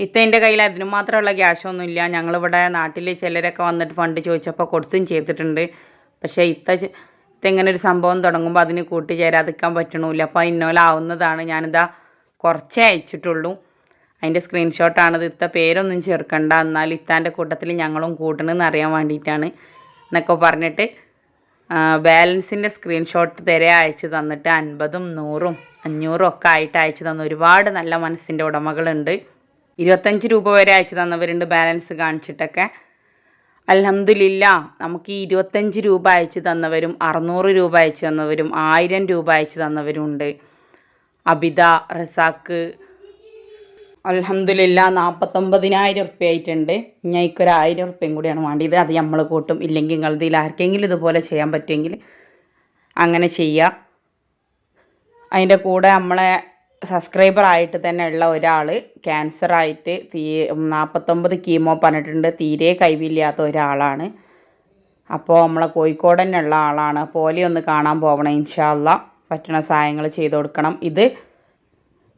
ഇത്ത എന്റെ കയ്യിൽ അതിനു മാത്രമുള്ള ക്യാഷൊന്നുമില്ല. ഞങ്ങളിവിടെ നാട്ടിൽ ചിലരൊക്കെ വന്നിട്ട് ഫണ്ട് ചോദിച്ചപ്പോൾ കൊടുത്തും ചെയ്തിട്ടുണ്ട്. പക്ഷേ ഇത്ത ചെ- ഇത്ത ഇങ്ങനെ ഒരു സംഭവം തുടങ്ങുമ്പോൾ അതിന് കൂട്ടിച്ചേരാതിക്കാൻ പറ്റണില്ല. അപ്പോൾ ഇന്നോലാവുന്നതാണ് ഞാനിതാ കുറച്ചേ അയച്ചിട്ടുള്ളൂ. അതിന്റെ സ്ക്രീൻഷോട്ടാണത്. ഇത്ത പേരൊന്നും ചേർക്കണ്ട. എന്നാൽ ഇത്താന്റെ കൂട്ടത്തിൽ ഞങ്ങളും കൂട്ടണമെന്ന് അറിയാൻ വേണ്ടിയിട്ടാണ് എന്നൊക്കെ പറഞ്ഞിട്ട് ബാലൻസിന്റെ സ്ക്രീൻഷോട്ട് തരെ അയച്ചു തന്നിട്ട് അൻപതും നൂറും അഞ്ഞൂറും ഒക്കെ ആയിട്ട് അയച്ചു തന്ന ഒരുപാട് നല്ല മനസ്സിന്റെ ഉടമകളുണ്ട്. ഇരുപത്തഞ്ച് രൂപ വരെ അയച്ചു തന്നവരുണ്ട് ബാലൻസ് കാണിച്ചിട്ടൊക്കെ. അലഹമില്ല നമുക്ക് ഈ ഇരുപത്തഞ്ച് രൂപ അയച്ചു തന്നവരും അറുന്നൂറ് രൂപ അയച്ചു തന്നവരും ആയിരം രൂപ അയച്ചു തന്നവരും ഉണ്ട്. അബിത റസാക്ക് അലഹമില്ല നാൽപ്പത്തൊമ്പതിനായിരം ഉറുപ്പ്യ ആയിട്ടുണ്ട് ഒരു ആയിരം ഉറുപ്പ്യയും കൂടിയാണ് വേണ്ടിയത് അത് നമ്മൾ കൂട്ടും. ഇല്ലെങ്കിൽ നിങ്ങളതിൽ ആർക്കെങ്കിലും ഇതുപോലെ ചെയ്യാൻ പറ്റുമെങ്കിൽ അങ്ങനെ ചെയ്യുക അതിന്റെ കൂടെ നമ്മളെ സബ്സ്ക്രൈബർ ആയിട്ട് തന്നെ ഉള്ള ഒരാൾ ക്യാൻസറായിട്ട് തീ നാൽപ്പത്തൊമ്പത് കീമോ പറഞ്ഞിട്ടുണ്ട്. തീരെ കഴിവില്ലാത്ത ഒരാളാണ്. അപ്പോൾ നമ്മളെ കോഴിക്കോട് തന്നെ ഉള്ള ആളാണ്. പോലെ ഒന്ന് കാണാൻ പോകണം ഇൻഷാല്ല പറ്റണ സഹായങ്ങൾ ചെയ്ത് കൊടുക്കണം. ഇത്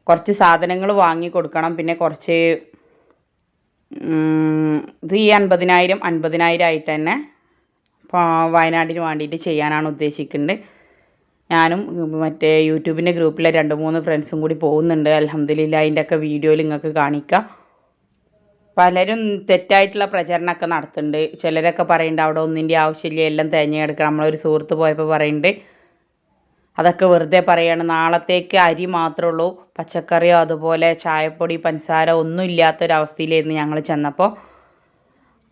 കുറച്ച് സാധനങ്ങൾ വാങ്ങി കൊടുക്കണം. പിന്നെ കുറച്ച് ഇത് ഈ അൻപതിനായിരം അൻപതിനായിരം ആയിട്ട് തന്നെ വയനാടിന് വേണ്ടിയിട്ട് ചെയ്യാനാണ് ഉദ്ദേശിക്കുന്നത്. ഞാനും മറ്റേ യൂട്യൂബിന്റെ ഗ്രൂപ്പിലെ രണ്ട് മൂന്ന് ഫ്രണ്ട്സും കൂടി പോകുന്നുണ്ട്. അലഹമ്മദില്ല അതിന്റെയൊക്കെ വീഡിയോയിൽ നിങ്ങൾക്ക് കാണിക്കാം. പലരും തെറ്റായിട്ടുള്ള പ്രചരണമൊക്കെ നടത്തുന്നുണ്ട്. ചിലരൊക്കെ പറയുന്നുണ്ട് അവിടെ ഒന്നിന്റെ ആവശ്യമില്ല എല്ലാം തിരഞ്ഞെടുക്കണം. നമ്മളൊരു സുഹൃത്ത് പോയപ്പോൾ പറയുന്നുണ്ട് അതൊക്കെ വെറുതെ പറയാണ്. നാളത്തേക്ക് അരി മാത്രമേ ഉള്ളൂ. പച്ചക്കറിയോ അതുപോലെ ചായപ്പൊടി പഞ്ചസാര ഒന്നും ഇല്ലാത്തൊരവസ്ഥയിലായിരുന്നു ഞങ്ങൾ ചെന്നപ്പോൾ.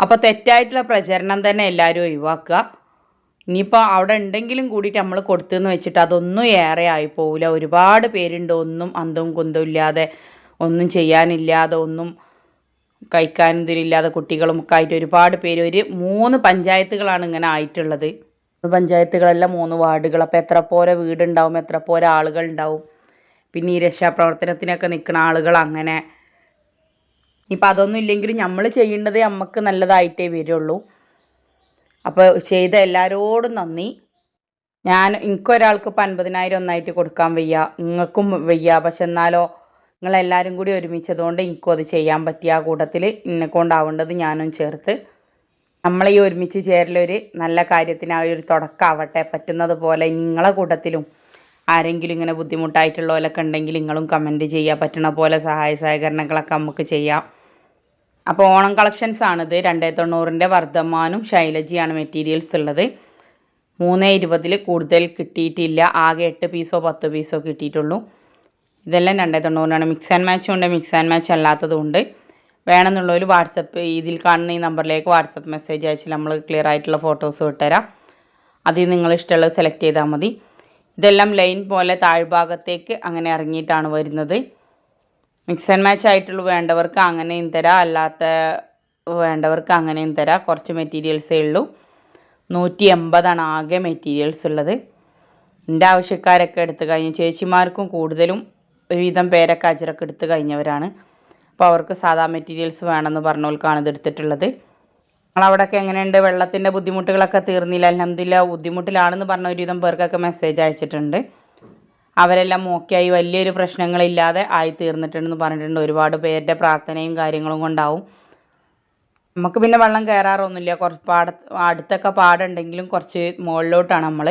അപ്പോൾ തെറ്റായിട്ടുള്ള പ്രചരണം തന്നെ എല്ലാവരും ഒഴിവാക്കുക. ഇനിയിപ്പോൾ അവിടെ ഉണ്ടെങ്കിലും കൂടിയിട്ട് നമ്മൾ കൊടുത്തെന്ന് വെച്ചിട്ട് അതൊന്നും ഏറെ ആയി പോവില്ല. ഒരുപാട് പേരുണ്ട് ഒന്നും അന്തവും കുന്തവും ഇല്ലാതെ ഒന്നും ചെയ്യാനില്ലാതെ ഒന്നും കഴിക്കാനും ഇതിലില്ലാതെ കുട്ടികളും ഒക്കെ ആയിട്ട് ഒരുപാട് പേര്. ഒരു മൂന്ന് പഞ്ചായത്തുകളാണ് ഇങ്ങനെ ആയിട്ടുള്ളത്. പഞ്ചായത്തുകളെല്ലാം മൂന്ന് വാർഡുകൾ. അപ്പോൾ എത്ര പോരെ വീടുണ്ടാവും എത്ര പോരെ ആളുകൾ ഉണ്ടാവും. പിന്നെ ഈ രക്ഷാപ്രവർത്തനത്തിനൊക്കെ നിൽക്കുന്ന ആളുകൾ അങ്ങനെ. ഇപ്പം അതൊന്നും ഇല്ലെങ്കിലും നമ്മൾ ചെയ്യേണ്ടത് നമുക്ക് നല്ലതായിട്ടേ വരുള്ളൂ. അപ്പോൾ ചെയ്ത എല്ലാവരോടും നന്ദി. ഞാൻ എനിക്കൊരാൾക്ക് ഇപ്പം അൻപതിനായിരം ഒന്നായിട്ട് കൊടുക്കാൻ വയ്യ. നിങ്ങൾക്കും വയ്യ. പക്ഷെ എന്നാലോ നിങ്ങളെല്ലാവരും കൂടി ഒരുമിച്ചതുകൊണ്ട് എനിക്കും അത് ചെയ്യാൻ പറ്റിയ ആ കൂട്ടത്തിൽ എന്നെ കൊണ്ടാവേണ്ടത് ഞാനും ചേർത്ത്. നമ്മളെ ഈ ഒരുമിച്ച് ചേരലൊരു നല്ല കാര്യത്തിന് ആ ഒരു തുടക്കമാവട്ടെ പറ്റുന്നത് പോലെ നിങ്ങളെ കൂട്ടത്തിലും ആരെങ്കിലും ഇങ്ങനെ ബുദ്ധിമുട്ടായിട്ടുള്ളവരൊക്കെ ഉണ്ടെങ്കിൽ നിങ്ങളും കമന്റ് ചെയ്യുക പറ്റണ പോലെ സഹായ സഹകരണങ്ങളൊക്കെ നമുക്ക് ചെയ്യാം. അപ്പോൾ ഓണം കളക്ഷൻസ് ആണിത്. രണ്ടേ തൊണ്ണൂറിന്റെ വർദ്ധമാനും ശൈലജിയാണ് മെറ്റീരിയൽസ് ഉള്ളത്. മൂന്ന് ഇരുപതിൽ കൂടുതൽ കിട്ടിയിട്ടില്ല. ആകെ എട്ട് പീസോ പത്ത് പീസോ കിട്ടിയിട്ടുള്ളൂ. ഇതെല്ലാം രണ്ടേ തൊണ്ണൂറിനാണ്. മിക്സ് ആൻഡ് മാച്ചും ഉണ്ട്. മിക്സ് ആൻഡ് മാച്ച് അല്ലാത്തതും ഉണ്ട്. വേണമെന്നുള്ളവർ വാട്സപ്പ് ഇതിൽ കാണുന്ന ഈ നമ്പറിലേക്ക് വാട്സപ്പ് മെസ്സേജ് അയച്ച് നമ്മൾ ക്ലിയർ ആയിട്ടുള്ള ഫോട്ടോസ് വിട്ടുതരാം അതിൽ നിങ്ങൾ ഇഷ്ടമുള്ളത് സെലക്ട് ചെയ്താൽ മതി. ഇതെല്ലാം ലൈൻ പോലെ താഴ്ഭാഗത്തേക്ക് അങ്ങനെ ഇറങ്ങിയിട്ടാണ് വരുന്നത്. മിക്സ് ആൻഡ് മാച്ച് ആയിട്ടുള്ള വേണ്ടവർക്ക് അങ്ങനെയും തരാം. അല്ലാത്ത വേണ്ടവർക്ക് അങ്ങനെയും തരാം. കുറച്ച് മെറ്റീരിയൽസേ ഉള്ളൂ. നൂറ്റി എൺപതാണ് ആകെ മെറ്റീരിയൽസ് ഉള്ളത്. എന്റെ ആവശ്യക്കാരൊക്കെ എടുത്തു കഴിഞ്ഞു. ചേച്ചിമാർക്കും കൂടുതലും ഒരുവിധം പേരൊക്കെ അജറൊക്കെ എടുത്ത് കഴിഞ്ഞവരാണ്. അപ്പോൾ അവർക്ക് സാധാ മെറ്റീരിയൽസ് വേണമെന്ന് പറഞ്ഞവർക്കാണ് ഇത് എടുത്തിട്ടുള്ളത്. നമ്മളവിടെയൊക്കെ എങ്ങനെയുണ്ട്? വെള്ളത്തിന്റെ ബുദ്ധിമുട്ടുകളൊക്കെ തീർന്നില്ല. അലഹമില്ല ബുദ്ധിമുട്ടിലാണെന്ന് പറഞ്ഞ ഒരുവിധം പേർക്കൊക്കെ മെസ്സേജ് അയച്ചിട്ടുണ്ട്. അവരെല്ലാം ഓക്കെയായി വലിയൊരു പ്രശ്നങ്ങളില്ലാതെ ആയി തീർന്നിട്ടുണ്ടെന്ന് പറഞ്ഞിട്ടുണ്ട്. ഒരുപാട് പേരുടെ പ്രാർത്ഥനയും കാര്യങ്ങളും കൊണ്ടാവും. നമുക്ക് പിന്നെ വെള്ളം കയറാറൊന്നുമില്ല. കുറച്ച് പാട അടുത്തൊക്കെ പാടുണ്ടെങ്കിലും കുറച്ച് മുകളിലോട്ടാണ് നമ്മൾ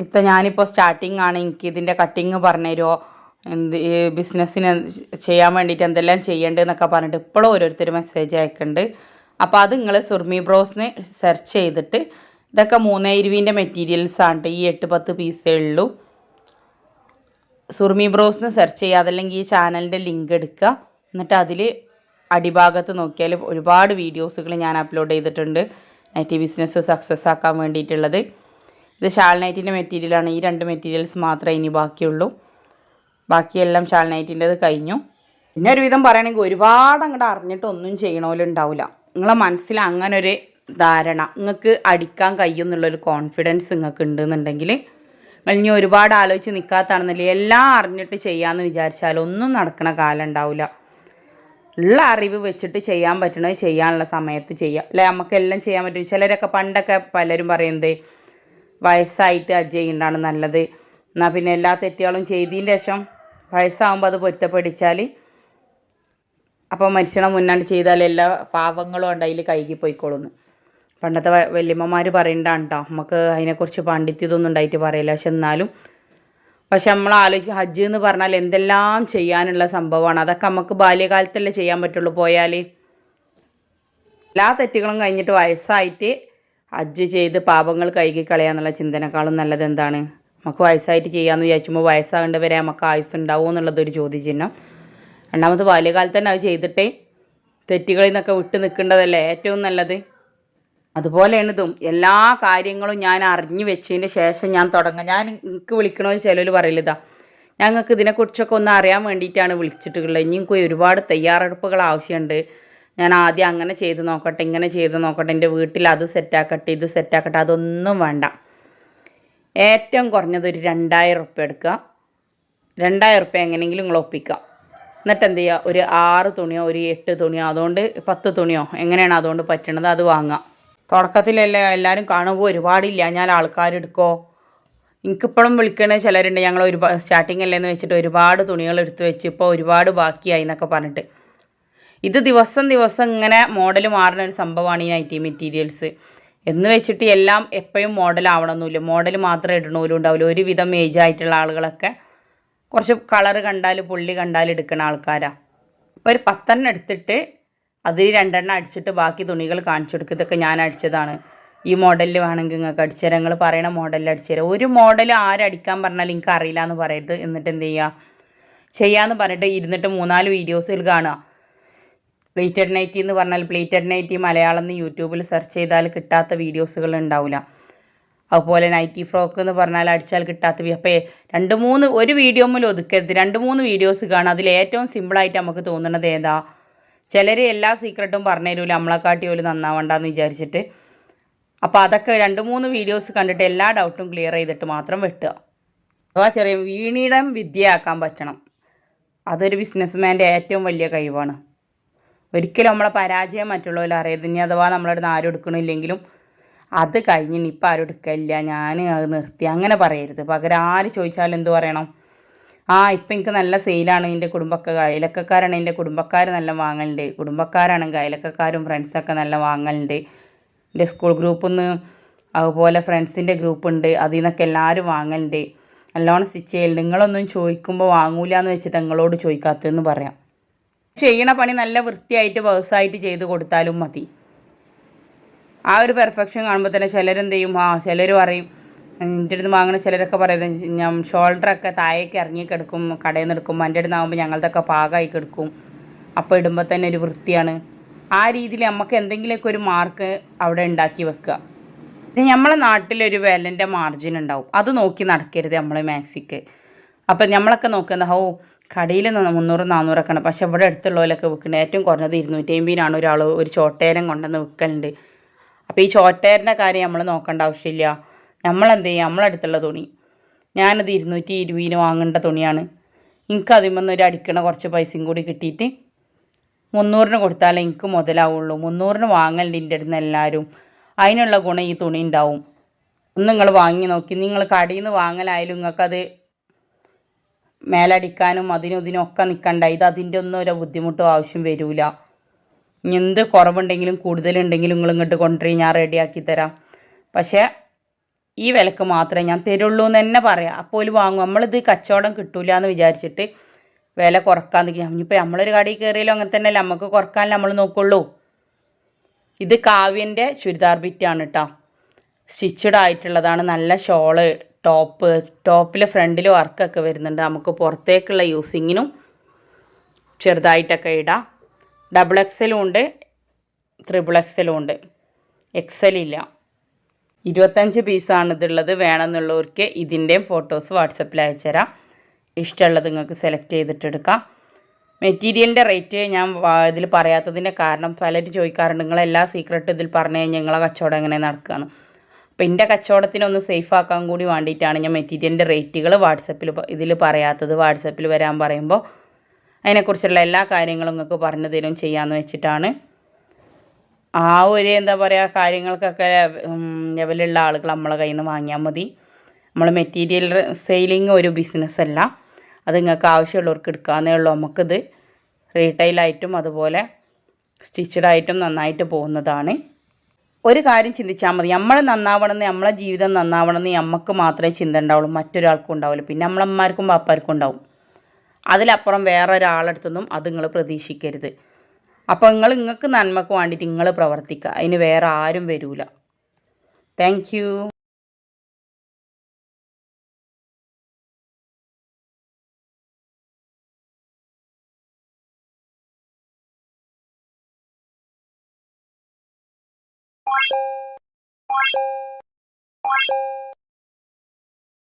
ഇത്ത ഞാനിപ്പോൾ സ്റ്റാർട്ടിങ് ആണ്. എനിക്ക് ഇതിന്റെ കട്ടിങ് പറഞ്ഞുതരുമോ എന്ത് ബിസിനസ്സിന് ചെയ്യാൻ വേണ്ടിയിട്ട് എന്തെല്ലാം ചെയ്യേണ്ടതെന്നൊക്കെ പറഞ്ഞിട്ട് ഇപ്പോഴും ഓരോരുത്തർ മെസ്സേജ് അയക്കുന്നുണ്ട് അപ്പോൾ അത് നിങ്ങൾ സുർമി ബ്രോസിന് സെർച്ച് ചെയ്തിട്ട് ഇതൊക്കെ മൂന്നേ ഇരുവിന്റെ മെറ്റീരിയൽസ് ആണ് ഈ എട്ട് പത്ത് പീസേ ഉള്ളൂ. സുർമി ബ്രോസിന് സെർച്ച് ചെയ്യുക അതല്ലെങ്കിൽ ഈ ചാനലിന്റെ ലിങ്ക് എടുക്കുക. എന്നിട്ട് അതിൽ അടിഭാഗത്ത് നോക്കിയാൽ ഒരുപാട് വീഡിയോസുകൾ ഞാൻ അപ്ലോഡ് ചെയ്തിട്ടുണ്ട്. നൈറ്റി ബിസിനസ് സക്സസ് ആക്കാൻ വേണ്ടിയിട്ടുള്ളത്. ഇത് ഷാൾ നൈറ്റിന്റെ മെറ്റീരിയലാണ് ഈ രണ്ട് മെറ്റീരിയൽസ് മാത്രമേ ഇനി ബാക്കിയുള്ളൂ. ബാക്കിയെല്ലാം ഷാൾ നൈറ്റിന്റെത് കഴിഞ്ഞു. പിന്നെ ഒരുവിധം പറയുകയാണെങ്കിൽ ഒരുപാട് അങ്ങോട്ട് അറിഞ്ഞിട്ടൊന്നും ചെയ്യണമല്ലോ ഉണ്ടാവില്ല നിങ്ങളെ മനസ്സിൽ അങ്ങനൊരു ധാരണ. നിങ്ങൾക്ക് അടിക്കാൻ കഴിയും എന്നുള്ളൊരു കോൺഫിഡൻസ് നിങ്ങൾക്ക് ഉണ്ടെന്നുണ്ടെങ്കിൽ ഇനി ഒരുപാട് ആലോചിച്ച് നിൽക്കാത്താണെന്നില്ല എല്ലാം അറിഞ്ഞിട്ട് ചെയ്യാമെന്ന് വിചാരിച്ചാൽ ഒന്നും നടക്കണ കാലം ഉണ്ടാവില്ല ഉള്ള അറിവ് വെച്ചിട്ട് ചെയ്യാൻ പറ്റണത് ചെയ്യാനുള്ള സമയത്ത് ചെയ്യുക അല്ലെ നമുക്കെല്ലാം ചെയ്യാൻ പറ്റും. ചിലരൊക്കെ പണ്ടൊക്കെ പലരും പറയുന്നത് വയസ്സായിട്ട് അത് ചെയ്യേണ്ടതാണ് നല്ലത്. എന്നാൽ പിന്നെ എല്ലാ തെറ്റുകളും ചെയ്തതിന് ശേഷം വയസ്സാകുമ്പോൾ അത് പൊരുത്തപ്പെടിച്ചാൽ അപ്പോൾ മരിച്ചണം മുന്നാണ്ട് ചെയ്താൽ എല്ലാ പാവങ്ങളും ഉണ്ട് അതിൽ കൈകി പോയിക്കോളുന്നു പണ്ടത്തെ വല്യമ്മമാർ പറയണ്ടാണ് കേട്ടോ നമുക്ക് അതിനെക്കുറിച്ച് പാണ്ഡിത്യതൊന്നും ഉണ്ടായിട്ട് പറയില്ല. പക്ഷെ എന്നാലും പക്ഷെ നമ്മൾ ആലോചിക്കും ഹജ്ജ് എന്ന് പറഞ്ഞാൽ എന്തെല്ലാം ചെയ്യാനുള്ള സംഭവമാണ്. അതൊക്കെ നമുക്ക് ബാല്യകാലത്തല്ലേ ചെയ്യാൻ പറ്റുള്ളൂ പോയാൽ എല്ലാ തെറ്റുകളും കഴിഞ്ഞിട്ട് വയസ്സായിട്ട് ഹജ്ജ് ചെയ്ത് പാപങ്ങൾ കഴുകി കളയാന്നുള്ള ചിന്തനേക്കാളും നല്ലത് എന്താണ്? നമുക്ക് വയസ്സായിട്ട് ചെയ്യാമെന്ന് വിചാരിക്കുമ്പോൾ വയസ്സാകേണ്ട വരെ നമുക്ക് ആയുസ് ഉണ്ടാവുമോ എന്നുള്ളതൊരു ചോദ്യചിഹ്നം. രണ്ടാമത് ബാല്യകാലത്ത് തന്നെ അത് ചെയ്തിട്ടേ തെറ്റുകളിൽ നിന്നൊക്കെ വിട്ട് നിൽക്കേണ്ടതല്ലേ ഏറ്റവും നല്ലത്? അതുപോലെയാണ് ഇതും എല്ലാ കാര്യങ്ങളും ഞാൻ അറിഞ്ഞു വെച്ചതിന് ശേഷം ഞാൻ തുടങ്ങാം. ഞാൻ എനിക്ക് വിളിക്കണമെന്ന് ചിലർ പറയില്ലതാ ഞങ്ങൾക്ക് ഇതിനെക്കുറിച്ചൊക്കെ ഒന്ന് അറിയാൻ വേണ്ടിയിട്ടാണ് വിളിച്ചിട്ടുള്ളത്. ഇനി എനിക്ക് ഒരുപാട് തയ്യാറെടുപ്പുകൾ ആവശ്യമുണ്ട് ഞാൻ ആദ്യം അങ്ങനെ ചെയ്ത് നോക്കട്ടെ ഇങ്ങനെ ചെയ്ത് നോക്കട്ടെ. എന്റെ വീട്ടിൽ അത് സെറ്റാക്കട്ടെ ഇത് സെറ്റാക്കട്ടെ അതൊന്നും വേണ്ട. ഏറ്റവും കുറഞ്ഞത് ഒരു രണ്ടായിരം ഉറുപ്പ്യ എടുക്കുക. രണ്ടായിരം ഉറുപ്പ്യ എങ്ങനെയെങ്കിലും നിങ്ങൾ ഒപ്പിക്കുക. എന്നിട്ട് എന്ത് ചെയ്യുക? ഒരു ആറ് തുണിയോ ഒരു എട്ട് തുണിയോ അതുകൊണ്ട് പത്ത് തുണിയോ എങ്ങനെയാണ് അതുകൊണ്ട് പറ്റണത് അത് വാങ്ങുക. തുടക്കത്തിലല്ലേ എല്ലാവരും കാണുമ്പോൾ ഒരുപാടില്ല. ഞാൻ ആൾക്കാർ എടുക്കോ എനിക്കിപ്പോഴും വിളിക്കണ ചിലരുണ്ട്. ഞങ്ങൾ ഒരുപാട് സ്റ്റാർട്ടിംഗ് അല്ലേന്ന് വെച്ചിട്ട് ഒരുപാട് തുണികൾ എടുത്ത് വെച്ച് ഇപ്പോൾ ഒരുപാട് ബാക്കിയായി എന്നൊക്കെ പറഞ്ഞിട്ട്. ഇത് ദിവസം ദിവസം ഇങ്ങനെ മോഡൽ മാറുന്ന ഒരു സംഭവമാണ് ഈ നൈറ്റി മെറ്റീരിയൽസ്. എന്ന് വെച്ചിട്ട് എല്ലാം എപ്പോഴും മോഡൽ ആവണമെന്നില്ല മോഡൽ മാത്രമേ ഇടണോലും ഉണ്ടാവില്ല. ഒരുവിധം ഏജ് ആയിട്ടുള്ള ആളുകളൊക്കെ കുറച്ച് കളറ് കണ്ടാൽ പുള്ളി കണ്ടാൽ എടുക്കുന്ന ആൾക്കാരാണ് അപ്പോൾ ഒരു പത്തെണ്ണം എടുത്തിട്ട് അതിൽ രണ്ടെണ്ണം അടിച്ചിട്ട് ബാക്കി തുണികൾ കാണിച്ചു കൊടുക്കും. ഇതൊക്കെ ഞാൻ അടിച്ചതാണ്. ഈ മോഡലിൽ വേണമെങ്കിൽ നിങ്ങൾക്ക് അടിച്ചു തരാം നിങ്ങൾ പറയണ മോഡലിൽ അടിച്ചു തരാം ഒരു മോഡൽ ആരടിക്കാൻ പറഞ്ഞാൽ എനിക്ക് അറിയില്ല എന്ന് പറയരുത്. എന്നിട്ട് എന്ത് ചെയ്യുക ചെയ്യാമെന്ന് പറഞ്ഞിട്ട് ഇരുന്നിട്ട് മൂന്നാൽ വീഡിയോസിൽ കാണുക. പ്ലേറ്റഡ് നൈറ്റി എന്ന് പറഞ്ഞാൽ പ്ലേറ്റഡ് നൈറ്റി മലയാളം എന്ന് യൂട്യൂബിൽ സെർച്ച് ചെയ്താൽ കിട്ടാത്ത വീഡിയോസുകൾ ഉണ്ടാവില്ല അതുപോലെ നൈറ്റി ഫ്രോക്ക് എന്ന് പറഞ്ഞാൽ അടിച്ചാൽ കിട്ടാത്ത അപ്പോൾ രണ്ട് മൂന്ന് ഒരു വീഡിയോ മുതൽ ഒതുക്കരുത്. രണ്ട് മൂന്ന് വീഡിയോസ് കാണാം അതിൽ ഏറ്റവും സിമ്പിളായിട്ട് നമുക്ക് തോന്നുന്നത് ഏതാ? ചിലർ എല്ലാ സീക്രട്ടും പറഞ്ഞു തരൂല നമ്മളെക്കാട്ടി പോലും നന്നാവണ്ടെന്ന് വിചാരിച്ചിട്ട്. അപ്പോൾ അതൊക്കെ രണ്ട് മൂന്ന് വീഡിയോസ് കണ്ടിട്ട് എല്ലാ ഡൗട്ടും ക്ലിയർ ചെയ്തിട്ട് മാത്രം വെട്ടുക. അഥവാ ചെറിയ വീണിടം വിദ്യയാക്കാൻ പറ്റണം. അതൊരു ബിസിനസ്മാന്റെ ഏറ്റവും വലിയ കഴിവാണ്. ഒരിക്കലും നമ്മളെ പരാജയം മറ്റുള്ളവർ അറിയരുത്. ഇനി അഥവാ നമ്മളെ അടുത്ത് ആരും എടുക്കണില്ലെങ്കിലും അത് കഴിഞ്ഞ് ഇനി ഇപ്പം ആരും എടുക്കില്ല ഞാൻ അത് നിർത്തി. അങ്ങനെ പറയരുത്. പകരം ആര് ചോദിച്ചാലും എന്ത് പറയണം? ആ ഇപ്പം എനിക്ക് നല്ല സെയിലാണ് എന്റെ കുടുംബക്കാർ അയലക്കാരാണ് എന്റെ കുടുംബക്കാർ നല്ല വാങ്ങലുണ്ട്. കുടുംബക്കാരാണെങ്കിൽ അയലക്കാരും ഫ്രണ്ട്സൊക്കെ നല്ല വാങ്ങലുണ്ട്. എന്റെ സ്കൂൾ ഗ്രൂപ്പിൽ നിന്ന് അതുപോലെ ഫ്രണ്ട്സിന്റെ ഗ്രൂപ്പ് ഉണ്ട് അതിൽ നിന്നൊക്കെ എല്ലാവരും വാങ്ങലുണ്ട്. നല്ലോണം സ്റ്റിച്ച് ചെയ്യലുണ്ട് നിങ്ങളൊന്നും ചോദിക്കുമ്പോൾ വാങ്ങൂല എന്ന് വെച്ചിട്ട് നിങ്ങളോട് ചോദിക്കാത്തതെന്ന് പറയാം. ചെയ്യണ പണി നല്ല വൃത്തിയായിട്ട് ബേഴ്സായിട്ട് ചെയ്ത് കൊടുത്താലും മതി. ആ ഒരു പെർഫെക്ഷൻ കാണുമ്പോൾ തന്നെ ചിലരെന്ത് ചെയ്യും ആ ചിലർ പറയും എന്റെ അടുത്ത് വാങ്ങുന്ന ചിലരൊക്കെ പറയുന്നത് ഞാൻ ഷോൾഡറൊക്കെ താഴേക്ക് ഇറങ്ങി കിടക്കും കടയിൽ നിന്ന് എടുക്കുമ്പോൾ എന്റെ അടുത്ത് ആകുമ്പോൾ ഞങ്ങളതൊക്കെ പാകമായി കിടക്കും. അപ്പോൾ ഇടുമ്പോൾ തന്നെ ഒരു വൃത്തിയാണ്. ആ രീതിയിൽ നമുക്ക് എന്തെങ്കിലുമൊക്കെ ഒരു മാർക്ക് അവിടെ ഉണ്ടാക്കി വെക്കുക. പിന്നെ നമ്മളെ നാട്ടിലൊരു വിലന്റെ മാർജിൻ ഉണ്ടാവും. അത് നോക്കി നടക്കരുത് നമ്മൾ മാക്സിക്ക്. അപ്പം നമ്മളൊക്കെ നോക്കുന്ന ഹോ കടയിൽ മുന്നൂറ് നാന്നൂറൊക്കെ ആണ് പക്ഷേ ഇവിടെ അടുത്തുള്ളവരൊക്കെ വിൽക്കുന്നത് ഏറ്റവും കുറഞ്ഞത് ഇരുന്നൂറ്റി അമ്പതിനാണ് ഒരാൾ ഒരു ചോട്ടേരം കൊണ്ടുവന്ന് വിൽക്കലുണ്ട്. അപ്പോൾ ഈ ചോട്ടേരന്റെ കാര്യം നമ്മൾ നോക്കേണ്ട ആവശ്യമില്ല. നമ്മളെന്ത് ചെയ്യുക നമ്മളടുത്തുള്ള തുണി. ഞാനത് ഇരുന്നൂറ്റി ഇരുപതിന് വാങ്ങേണ്ട തുണിയാണ്. എനിക്ക് അതിമെന്ന് ഒരു അടിക്കണ കുറച്ച് പൈസയും കൂടി കിട്ടിയിട്ട് മുന്നൂറിന് കൊടുത്താലേ എനിക്ക് മുതലാവുള്ളൂ. മുന്നൂറിന് വാങ്ങലുണ്ട് എന്റെ അടുത്ത് എല്ലാവരും അതിനുള്ള ഗുണം ഈ തുണി ഉണ്ടാവും ഒന്ന് നിങ്ങൾ വാങ്ങി നോക്കി. നിങ്ങൾ കടയിൽ നിന്ന് വാങ്ങലായാലും നിങ്ങൾക്കത് മേലടിക്കാനും അതിനും ഇതിനും ഒക്കെ നിൽക്കണ്ട ഇത് അതിന്റെ ഒന്നും ഒരു ബുദ്ധിമുട്ടോ ആവശ്യം വരില്ല എന്ത് കുറവുണ്ടെങ്കിലും കൂടുതലുണ്ടെങ്കിലും നിങ്ങൾ ഇങ്ങോട്ട് കൊണ്ടുപോയി ഞാൻ റെഡിയാക്കി തരാം. പക്ഷേ ഈ വിലക്ക് മാത്രമേ ഞാൻ തരുള്ളൂ എന്ന് തന്നെ പറയാം. അപ്പോൾ ഒരു വാങ്ങും. നമ്മളിത് കച്ചവടം കിട്ടൂല എന്ന് വിചാരിച്ചിട്ട് വില കുറയ്ക്കാൻ നിൽക്കുക ഇനിയിപ്പോൾ നമ്മളൊരു കടയിൽ കയറിയാലും അങ്ങനെ തന്നെ അല്ല നമുക്ക് കുറയ്ക്കാൻ നമ്മൾ നോക്കുള്ളൂ. ഇത് കാവ്യന്റെ ചുരിദാർ ബിറ്റാണ് കേട്ടോ സ്റ്റിച്ചഡ് ആയിട്ടുള്ളതാണ്. നല്ല ഷോൾ ടോപ്പ് ടോപ്പിൽ ഫ്രണ്ടിൽ വർക്കൊക്കെ വരുന്നുണ്ട്. നമുക്ക് പുറത്തേക്കുള്ള യൂസിങ്ങിനും ചെറുതായിട്ടൊക്കെ ഇടാം. ഡബിൾ എക്സലും ഉണ്ട് ത്രിബിൾ എക്സലും ഉണ്ട്. എക്സലില്ല. ഇരുപത്തഞ്ച് പീസാണ് ഇതുള്ളത്. വേണമെന്നുള്ളവർക്ക് ഇതിന്റെയും ഫോട്ടോസ് വാട്സപ്പിൽ അയച്ചുതരാം. ഇഷ്ടമുള്ളത് നിങ്ങൾക്ക് സെലക്ട് ചെയ്തിട്ടെടുക്കാം. മെറ്റീരിയലിന്റെ റേറ്റ് ഞാൻ ഇതിൽ പറയാത്തതിന്റെ കാരണം പലരും ചോദിക്കാറുണ്ട്. നിങ്ങൾ എല്ലാ സീക്രട്ടും ഇതിൽ പറഞ്ഞു കഴിഞ്ഞാൽ ഞങ്ങളെ കച്ചവടം എങ്ങനെ നടക്കുകയാണ്? അപ്പോൾ എന്റെ കച്ചവടത്തിനൊന്ന് സേഫ് ആക്കാൻ കൂടി വേണ്ടിയിട്ടാണ് ഞാൻ മെറ്റീരിയലിന്റെ റേറ്റുകൾ വാട്സപ്പിൽ ഇതിൽ പറയാത്തത് വാട്സപ്പിൽ വരാൻ പറയുമ്പോൾ അതിനെക്കുറിച്ചുള്ള എല്ലാ കാര്യങ്ങളും നിങ്ങൾക്ക് പറഞ്ഞു തരും ചെയ്യാമെന്ന് വെച്ചിട്ടാണ്. ആ ഒരു എന്താ പറയുക കാര്യങ്ങൾക്കൊക്കെ ലെവലുള്ള ആളുകൾ നമ്മളെ കയ്യിൽ നിന്ന് വാങ്ങിയാൽ മതി നമ്മൾ മെറ്റീരിയൽ സെയിലിംഗ് ഒരു ബിസിനസ് അല്ല. അത് നിങ്ങൾക്ക് ആവശ്യമുള്ളവർക്ക് എടുക്കാമെന്നേ ഉള്ളൂ നമുക്കിത്. റീറ്റെയിലായിട്ടും അതുപോലെ സ്റ്റിച്ചഡായിട്ടും നന്നായിട്ട് പോകുന്നതാണ്. ഒരു കാര്യം ചിന്തിച്ചാൽ മതി. നമ്മൾ നന്നാവണമെന്ന് നമ്മളെ ജീവിതം നന്നാവണമെന്ന് നമുക്ക് മാത്രമേ ചിന്ത ഉണ്ടാവുള്ളൂ. മറ്റൊരാൾക്കും ഉണ്ടാവില്ല. പിന്നെ നമ്മളമ്മമാർക്കും പാപ്പാർക്കും ഉണ്ടാവും. അതിലപ്പുറം വേറെ ഒരാളടുത്തൊന്നും അത് നിങ്ങൾ പ്രതീക്ഷിക്കരുത്. അപ്പോൾ നിങ്ങൾ നിങ്ങൾക്ക് നന്മക്ക് വേണ്ടിയിട്ട് നിങ്ങൾ പ്രവർത്തിക്കുക അതിന് വേറെ ആരും വരൂല. താങ്ക്